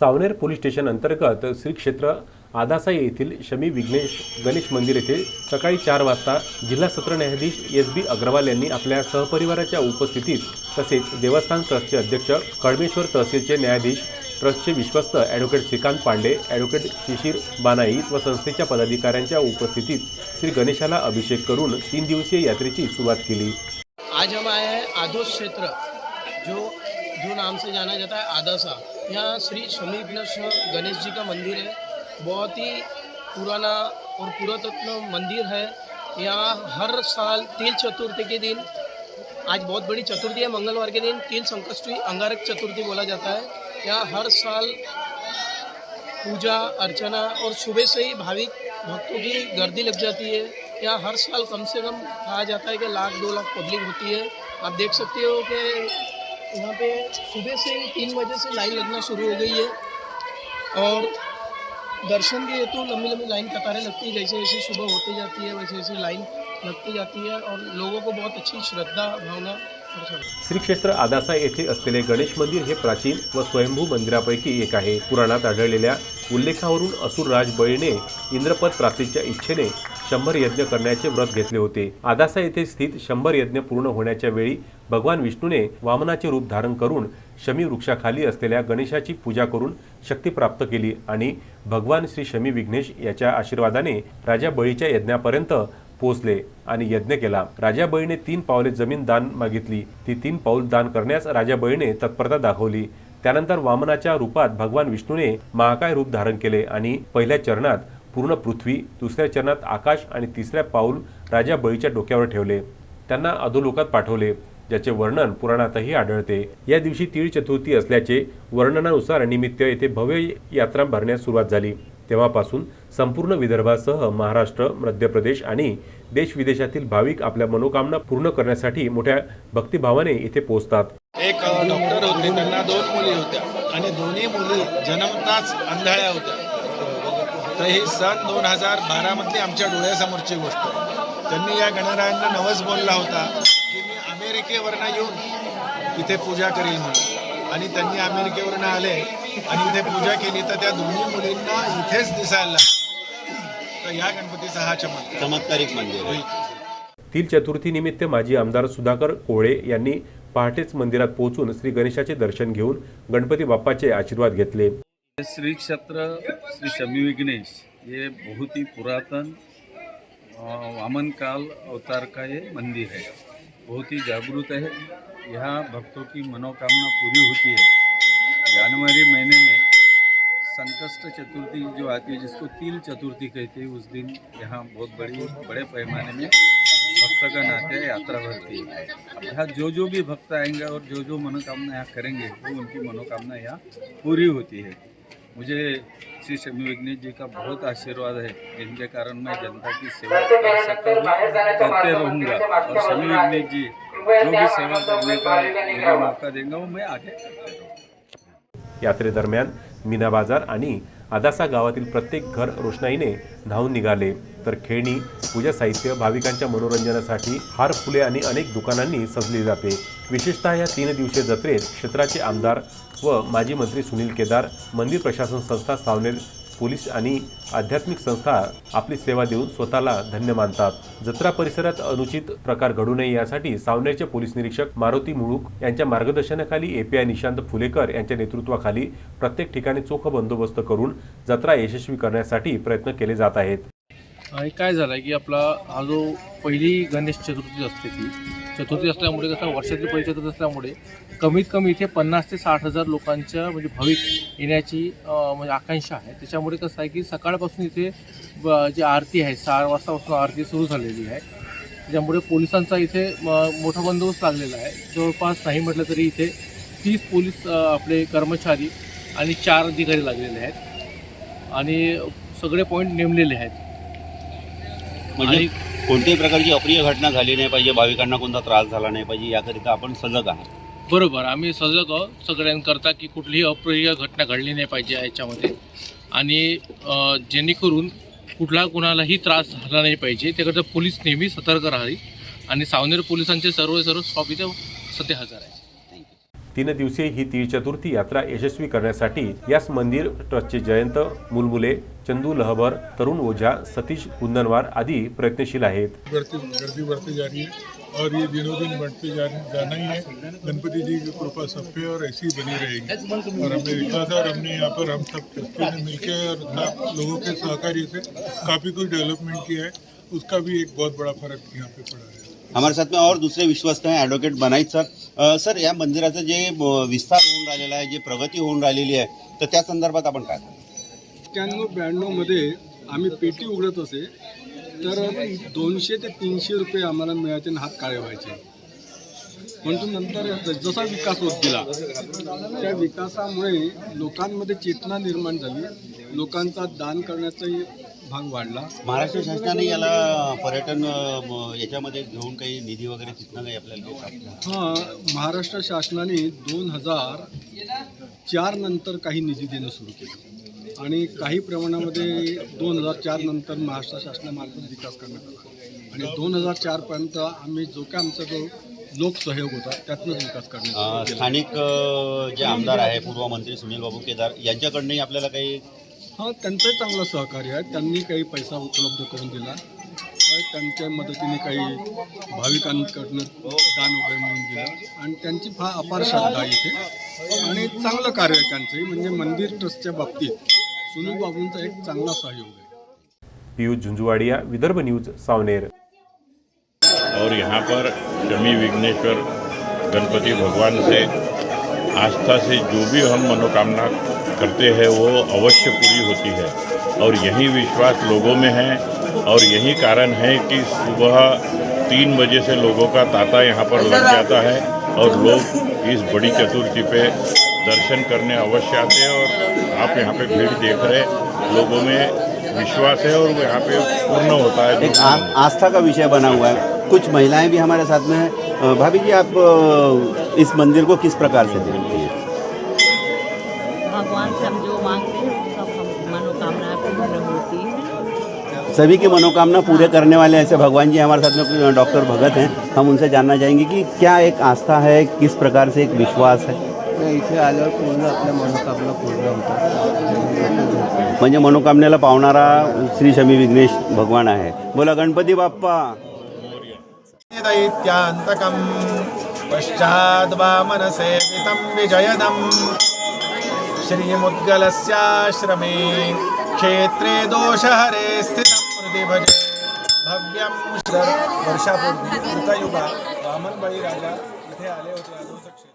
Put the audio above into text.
Saoner police station अंतर्गत श्री क्षेत्र आदासाई येथील शमी विघ्नेश गणेश मंदिर येथे सकाळी चार वाजता जिल्हा सत्र न्यायाधीश एस बी अग्रवाल यांनी आपल्या सहपरिवाराच्या उपस्थितीत तसेच देवस्थान ट्रस्टचे अध्यक्ष कडमेश्वर तहसीलचे न्यायाधीश ट्रस्टचे विश्वस्त ॲडव्होकेट श्रीकांत पांडे ॲडव्होकेट शिशिर बानाई व संस्थेच्या पदाधिकाऱ्यांच्या उपस्थितीत श्री गणेशाला अभिषेक करून तीन दिवसीय यात्रेची सुरुवात केली. आज हम आए हैं क्षेत्र जो जो नाम से जाना जाता है आदासा यहाँ श्री शमी गणेश जी का मंदिर है। बहुत ही पुराना और पुरातत्व मंदिर है। यहाँ हर साल तिल चतुर्थी के दिन, आज बहुत बड़ी चतुर्थी है, मंगलवार के दिन तिल संकष्टी, अंगारक चतुर्थी बोला जाता है। यहाँ हर साल पूजा, अर्चना और सुबह से ही भाविक भक्तों की गर्दी लग जाती है। यहाँ हर साल कम से कम कहा जाता है कि लाख दो लाख पब्लिक होती है। आप देख सकते हो कि यहाँ पे सुबह से ही तीन बजे से लाइन लगना शुरू हो गई है और दर्शन के हेतु लंबी लंबी लाइन कतारें लगती है जैसे जैसे सुबह होती जाती है वैसे वैसे लाइन लगती जाती है और लोगों को बहुत अच्छी श्रद्धा भावना श्री क्षेत्र आदासा येथे असलेले गणेश मंदिर हे प्राचीन व स्वयंभू मंदिरापैकी एक आहे. पुराणात आढळलेल्या उल्लेखावरून असुरराज बळीने इंद्रपद प्राप्तीच्या इच्छेने शंभर यज्ञ करण्याचे व्रत घेतले होते. आदासा येथे स्थित शंभर यज्ञ पूर्ण होण्याच्या वेळी भगवान विष्णूने वामनाचे रूप धारण करून शमी वृक्षाखाली असलेल्या गणेशाची पूजा करून शक्ती प्राप्त केली आणि भगवान श्री शमी विघ्नेश याच्या आशीर्वादाने राजा बळीच्या यज्ञापर्यंत पोचले आणि यज्ञ केला. राजा बळीने तीन पावले जमीन दान मागितली. ती तीन पाऊल दान करण्यास राजा बळीने तत्परता दाखवली. त्यानंतर वामनाच्या रूपात भगवान विष्णूने महाकाय रूप धारण केले आणि पहिल्या चरणात पूर्ण पृथ्वी दुसऱ्या चरणात आकाश आणि तिसऱ्या पाऊल राजा बळीच्या डोक्यावर ठेवले. त्यांना अधोलोकात पाठवले ज्याचे वर्णन पुराणातही आढळते. या दिवशी तीळ चतुर्थी असल्याचे वर्णनानुसार निमित्त येथे भव्य यात्रा भरण्यास सुरुवात झाली. तेव्हापासून संपूर्ण विदर्भासह महाराष्ट्र मध्य प्रदेश आणि देशविदेशातील भाविक आपल्या मनोकामना पूर्ण करण्यासाठी मोठ्या भक्तिभावाने इथे पोहोचतात. एक डॉक्टर होते त्यांना दोन मुली होत्या आणि दोन्ही मुली जन्मताच अंधाळ्या होत्या. तर ही सन दोन हजार बारामधली आमच्या डोळ्यासमोरची गोष्ट. आहे त्यांनी या गणरायांना नवस बोलला होता की मी अमेरिकेवरनं येऊन इथे पूजा करील म्हणून. आणि त्यांनी अमेरिकेवरनं आले आणि इथे पूजा केली तर त्या दोन्ही मुलींना इथेच दिसायला. तर या गणपतीचा हा चमत्कार. चमत्कारिक मंदिर आहे. तीळ चतुर्थी निमित्त माजी आमदार सुधाकर कोळे यांनी पहाटेच मंदिरात पोहोचून श्री गणेशाचे दर्शन घेऊन गणपती बाप्पाचे आशीर्वाद घेतले. श्री क्षेत्र, श्री शमी विघ्नेश, ये बहुत ही पुरातन वामन काल अवतार का ये मंदिर है। बहुत ही जागृत है। यहाँ भक्तों की मनोकामना पूरी होती है। जनवरी महीने में संकष्ट चतुर्थी जो आती है, जिसको तिल चतुर्थी कहते हैं, उस दिन यहाँ बहुत बड़ी, बड़े पैमाने में भक्तगण आते हैं यात्रा भरती है। यहाँ जो जो भी भक्त आएँगे और जो जो मनोकामना यहाँ करेंगे, वो तो उनकी मनोकामना यहाँ पूरी होती है। मुझे श्री शमी विघ्नेश जी का बहुत आशीर्वाद है। जिनके कारण मैं जनता की सेवा कर सकता हूँ करते रहूँगा। और शमी विघ्नेश जी जो भी सेवा करने का मुझे मौका देंगे वो मैं आगे करते रहूँगा। यात्रेदरम्यान मीना बाजार आणि आदासा गावातील प्रत्येक घर रोषणाईने न्हावून निघाले. तर खेळणी पूजा साहित्य भाविकांच्या मनोरंजनासाठी हार फुले आणि अनेक दुकानांनी सजली जाते. विशेषतः या तीन दिवसीय जत्रेत क्षेत्राचे आमदार व माजी मंत्री सुनील केदार मंदिर प्रशासन संस्था सावनेर पोलीस आणि आध्यात्मिक संस्था आपली सेवा देऊन स्वतःला धन्य मानतात. जत्रा परिसरात अनुचित प्रकार घडू नये यासाठी सावनेरचे पोलीस निरीक्षक मारुती मुळूक यांच्या मार्गदर्शनाखाली एपीआय निशांत फुलेकर यांच्या नेतृत्वाखाली प्रत्येक ठिकाणी चोख बंदोबस्त करून जत्रा यशस्वी करण्यासाठी प्रयत्न केले जात आहेत. आणि काय झालं आहे की आपला हा जो पहिली गणेश चतुर्थी असते ती चतुर्थी असल्यामुळे कसं वर्षातली पहिली चतुर्थी असल्यामुळे कमीत कमी इथे पन्नास ते साठ हजार लोकांच्या म्हणजे भाविक येण्याची म्हणजे आकांक्षा आहे. त्याच्यामुळे कसं आहे की सकाळपासून इथे जी आरती आहे सहा वाजतापासून आरती सुरू झालेली आहे. त्याच्यामुळे पोलिसांचा इथे म- मोठा बंदोबस्त लागलेला आहे. जवळपास नाही म्हटलं तरी इथे तीस पोलीस आपले कर्मचारी आणि चार अधिकारी लागलेले आहेत. आणि सगळे पॉईंट नेमलेले आहेत. म्हणजे आणि कोणत्याही प्रकारची अप्रिय घटना झाली नाही पाहिजे भाविकांना कोणता त्रास झाला नाही पाहिजे याकरिता आपण सजग आहात. बरोबर आम्ही सजग आहोत सगळ्यांकरता की कुठलीही अप्रिय घटना घडली नाही पाहिजे याच्यामध्ये. आणि जेणेकरून कुठला कुणालाही त्रास झाला नाही पाहिजे त्याकरता पोलीस नेहमी सतर्क राहावी. आणि सावनेर पोलिसांचे सर्व सर्व स्टॉप इथे सध्या हजर आहे. तीन दिवसीय ही तीळ चतुर्थी यात्रा यशस्वी करण्यासाठी याच मंदिर ट्रस्टचे जयंत, मुलमुले, चंदू लहबर, तरुण ओझा सतीश कुंदनवार आदी प्रयत्नशील आहेत. है और ये दिनों दिन बढ़ते जा जाना ही है। गणपति जी की कृपा सब पे और ऐसी बनी रहेगी। और हमें विश्वास है और हमने यहाँ पर हम सब ट्रस्टी ने मिलकर और लोगों के सहकार्य से काफ़ी कुछ डेवलपमेंट किया है। उसका भी एक बहुत बड़ा फ़र्क यहाँ पे पड़ा है। हमारे साथ में और दुसरे विश्वस्त हैं ॲडव्होकेट बनाईत सर। अ, सर या मंदिराचं जे अ, विस्तार होऊन राहिलेला आहे जे प्रगती होऊन राहिलेली आहे तर त्या संदर्भात आपण काय सांगाल? एक्क्याण्णव ब्याण्णवमध्ये आम्ही पेटी उघडत असे तर दोनशे ते तीनशे रुपये आम्हाला मिळायचे आणि हात काळे व्हायचे. परंतु नंतर जसा विकास होत गेला त्या विकासामुळे लोकांमध्ये चेतना निर्माण झाली. लोकांचा दान करण्याचाही भाग वाढला महाराष्ट्र शासनाने याला पर्यटन याच्यामध्ये घेऊन काही निधी वगैरे तिथनं काही आपल्याला? हां महाराष्ट्र शासनाने दोन हजार चार नंतर काही निधी देणं सुरू केलं आणि काही प्रमाणामध्ये दोन हजार चार नंतर महाराष्ट्र शासनामार्फत विकास करण्यात आला आणि दोन हजार चारपर्यंत आम्ही जो काय आमचा जो लोकसहयोग होता त्यातनंच विकास करण्यात. स्थानिक जे आमदार आहे पूर्व मंत्री सुनील बाबू केदार यांच्याकडनंही आपल्याला काही हां त्यांचंही चांगलं सहकार्य आहे. त्यांनी काही पैसा उपलब्ध करून दिला. त्यांच्या मदतीने काही भाविकांकडनं दान वगैरे मिळून दिलं आणि त्यांची फार अपार श्रद्धा आहे इथे. आणि चांगलं कार्य आहे त्यांचंही. म्हणजे मंदिर ट्रस्टच्या बाबतीत सुनील बाबूंचा एक चांगला सहयोग आहे. पियुष झुंझुवाडिया विदर्भ न्यूज सावनेर. और यहाँ पर शमी विघ्नेश्वर गणपति भगवान से आस्था से जो भी हम मनोकामना करते हैं वो अवश्य पूरी होती है। और यही विश्वास लोगों में है और यही कारण है कि सुबह तीन बजे से लोगों का तांता यहाँ पर लग जाता है और लोग इस बड़ी चतुर्थी पे दर्शन करने अवश्य आते हैं और आप यहाँ पे भीड़ देख रहे लोगों में विश्वास है और यहाँ पे पूर्ण होता है। एक आ, आस्था का विषय बना हुआ है। कुछ महिलाएँ भी हमारे साथ में भाभी जी आप इस मंदिर को किस प्रकार से देखती हैं? भगवान से हम जो मांगते हैं सब हम मनोकामना पूर्ण होती है। सभी की मनोकामना पूरे करने वाले ऐसे भगवान जी हमारे साथ में डॉक्टर भगत हैं। हम उनसे जानना चाहेंगे कि क्या एक आस्था है किस प्रकार से एक विश्वास है? इथे आल्यावर पूर्ण आपल्या मनोकामना पूर्ण होतात म्हणजे मनोकामनेला पावणारा श्री शमी विघ्नेश भगवान आहे. बोला गणपती बाप्पा! दैत्यान्तकं पश्चाद्वामनसेवितं विजयदम्। श्रीमुद्गलस्याश्रमे क्षेत्रे दोषहरे स्थितं हृदि भजे। भव्यं वर्षापूर्वी कृतयुगा वामन इथे आले होते